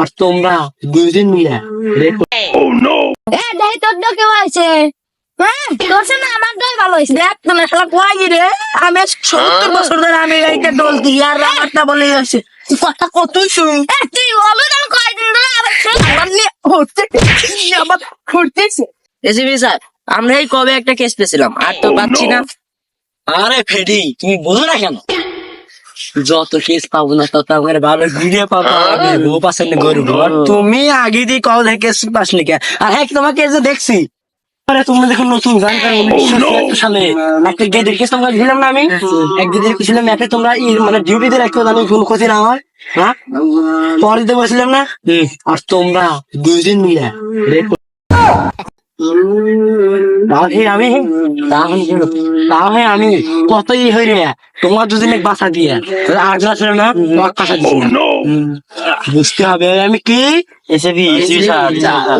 আর তোমরা দুইজন মিলে রেকর্ড এ দেখ তোর তো কেউ আছে? হ্যাঁ তোর সে না আমার দই ভালো হয়েছে। দেখ শালা কোয়াই রে। আমি সত্তর বছর ধরে আমি এইটা ডলতি আর আমারটা বলে আছে কথা কতই শুন? এ তুই বলো না কয়দিন ধরে আবার। আমার নিয়ে হচ্ছে ঘুরতেছে এসিবি স্যার আমরা এই কবে একটা কেস পেয়েছিলাম। আর তো পাচ্ছি না। আরে ফেডি তুমি বোঝো না কেন? যত কেস পাবো না তত আমার ভালো ভিডিও পাবো। আমি বউ পাশে করব আর তুমি আগে দিয়ে কল থেকে কেস পাস লিখে আর হ্যাঁ তোমাকে যে দেখছি। আরে দেখো নতুন গান গান সালে একটা গেটের কেস দিলাম না আমি? এক গেটের ছিলাম একে তোমরা মানে ডিউটিতে রাখতে কোন ক্ষতি না হয়। হ্যাঁ? পরে দিতে বলছিলাম না? আর তোমরা দুইজন মিলে আমি আমি কতই হই রে তোমার দুদিনে বাসা দিয়ে। আটজন ছিল না তোমার বাসা দিয়ে। বুঝতে হবে আমি কি? এসে দি স্যার স্যার।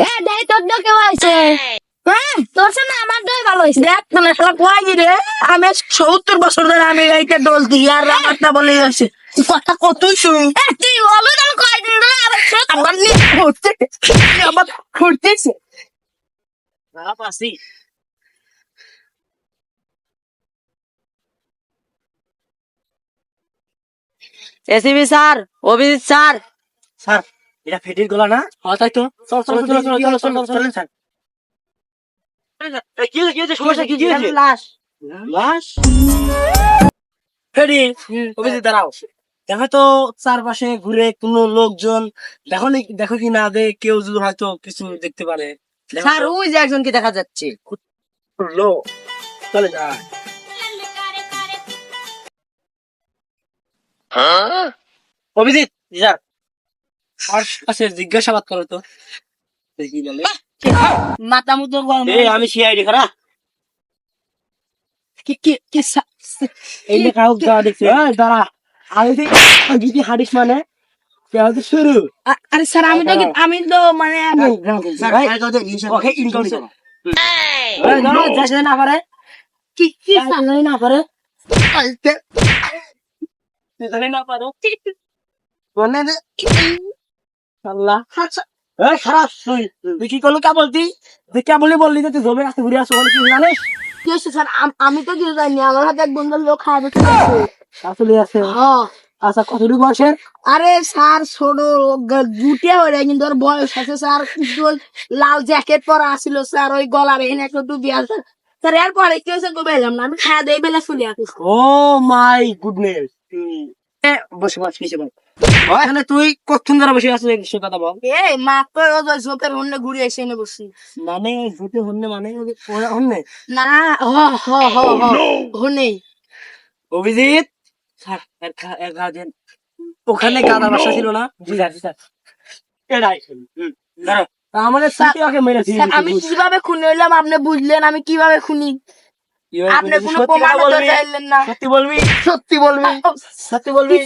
এ দেখ তোর তো কেউ আছে হ্যাঁ তোর সে না আমার দই ভালো হয়েছে দেখ তো না শালা কোয়াই রে আমি সত্তর বছর ধরে আমি এইটা ডলতি আর আমারটা বলে আছে কথা কতই শুন তুই কয়দিন ধরে। আমার নিয়ে হচ্ছে আবার ঘুরতেছে ACB sir Abhijit sir sir এটা ফেটির গলা না হ্যাঁ তাই তো চল চল চল চল চল চল চল স্যার কি হয়েছে? কি হয়েছে? সমস্যা কি? কি হয়েছে? লাশ। লাশ? ফেরি অভিজিৎ দাঁড়াও। দেখো তো চারপাশে ঘুরে কোনো লোকজন দেখো দেখো কি না দে কেউ যদি হয়তো কিছু দেখতে পারে। স্যার ওই যে একজনকে দেখা যাচ্ছে। চলে যায় অভিজিৎ আর কাছে জিজ্ঞাসাবাদ করো তো। দেখি বলে। মাথা মতো গরম এই আমি সিআইডি খারা। কি কি কি এই যে কাউ গা দেখছে দাঁড়া। আমি যদি আমি মানে শুরু। আরে স্যার আমি তো আমি তো মানে ওকে ইনকাম না পারে। কি কি না পারে। না পারো। আল্লাহ খারাপ তুই তুই কি করল কা বলতি তুই কে বলি বললি যে তুই জমে কাছে ঘুরে আসো কি জানিস? কি হয়েছে স্যার? আম- তো কিছু জানি আমার হাতে এক বন্ধুর লোক খাওয়াবে আসলে আছে। আচ্ছা কতটুকু বয়সের? আরে স্যার ছোট গুটিয়া হয়ে যায় কিন্তু ওর বয়স আছে স্যার। কিন্তু লাল জ্যাকেট পরা আছিল স্যার ওই গলার এনে একটু ডুবি আছে। স্যার এরপরে কি হয়েছে গো বেলাম না আমি খাওয়া দেই বেলা চলে আসি ও মাই গুডনেস বসে বস নিচে বল এখানে তুই কতক্ষণ ধরে বসে আছিস? সে কথা বল। এই মাত্র ওই যে হন্যে ঘুরে এসে এনে বসছি। মানে মানে না হ হ হ হন্যে। অভিজিৎ? ওখানে গাদা বাসা ছিল না? জি স্যার জি স্যার। এটাই। হুম, তা আমাদের সাথে ওকে মেরেছি। আমি কীভাবে খুনি হইলাম আপনি বুঝলেন আমি কীভাবে খুনি? আপনি কোনো প্রমাণ কথা চাইলেন না। সত্যি বলবি? সত্যি বলবি। সত্যি বলবি?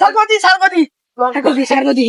সারগতি সারগতি সারগতি সারগতি